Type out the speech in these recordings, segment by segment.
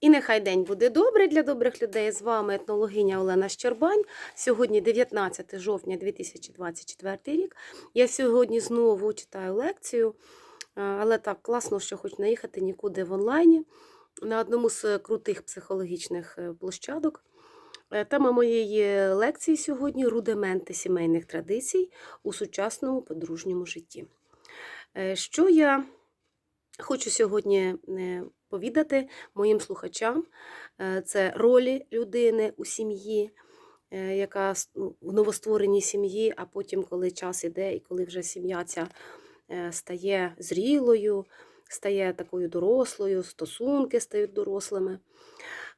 І нехай день буде добрий для добрих людей. З вами етнологиня Олена Щербань. Сьогодні 19 жовтня 2024 рік. Я сьогодні знову читаю лекцію, е, але так класно, що хоч наїхати нікуди в онлайні на одному з крутих психологічних е, площадок. Е, Тема моєї лекції сьогодні рудименти сімейних традицій у сучасному подружньому житті. Що я хочу сьогодні повідати моїм слухачам, Е, це ролі людини у сім'ї, е, яка ну, в новоствореній сім'ї, а потім, коли час іде, і коли вже сім'я ця е, стає зрілою, стає такою дорослою, стосунки стають дорослими.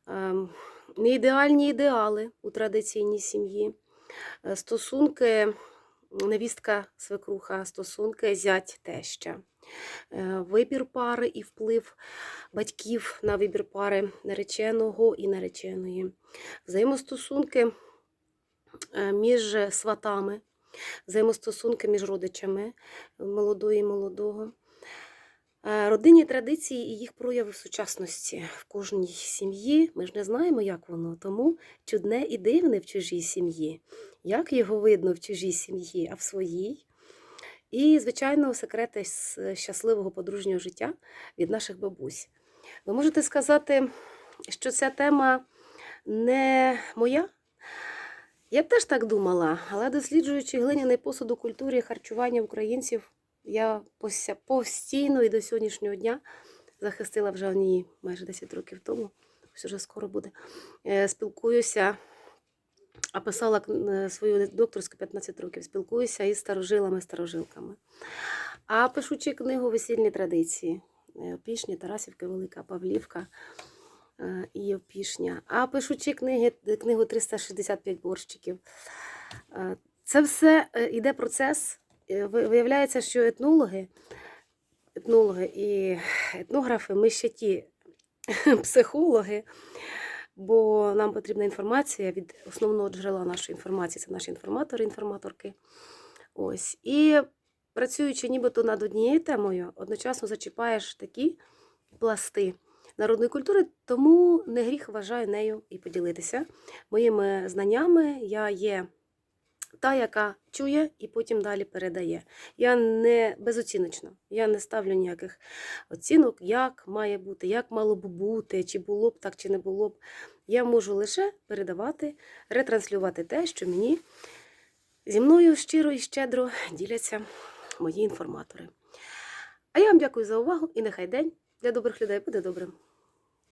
Ем, Неідеальні ідеали у традиційній сім'ї, стосунки невістка свекруха, стосунки зять теща, Е, вибір пари і вплив батьків на вибір пари нареченого і нареченої, взаємостосунки е, між сватами, взаємостосунки між родичами молодої і молодого. Е, Родинні традиції і їх прояви в сучасності в кожній сім'ї. Ми ж не знаємо, як воно, тому чудне і дивне в чужій сім'ї. Як його видно в чужій сім'ї, а в своїй. І, звичайно, секрети щасливого подружнього життя від наших бабусь. Ви можете сказати, що ця тема не моя? Я б теж так думала, але досліджуючи глиняний посуд у культурі харчування українців, я постійно і до сьогоднішнього дня захистила вже одні майже 10 років тому, ось уже скоро буде. е, Спілкуюся, а писала е, свою докторську 15 років, спілкуюся із старожилами, старожилками. А пишучи книгу Весільні традиції, е, Опішня, Тарасівка, Велика Павлівка і Опішня. А пишучи книги, книгу 365 борщиків. Це все е, іде процес. Е, ви- Виявляється, що етнологи, етнологи і етнографи, ми ще ті психологи, бо нам потрібна інформація від основного джерела нашої інформації, це наші інформатори, інформаторки. Ось. І працюючи нібито над однією темою, одночасно зачіпаєш такі пласти народної культури, тому не гріх вважаю нею і поділитися. Моїми знаннями я є та, яка чує і потім далі передає. Я не безоціночна, я не ставлю ніяких оцінок, як має бути, як мало б бути, чи було б так, чи не було б. Я можу лише передавати, ретранслювати те, що мені зі мною щиро і щедро діляться мої інформатори. А я вам дякую за увагу і нехай день для добрих людей буде добрим.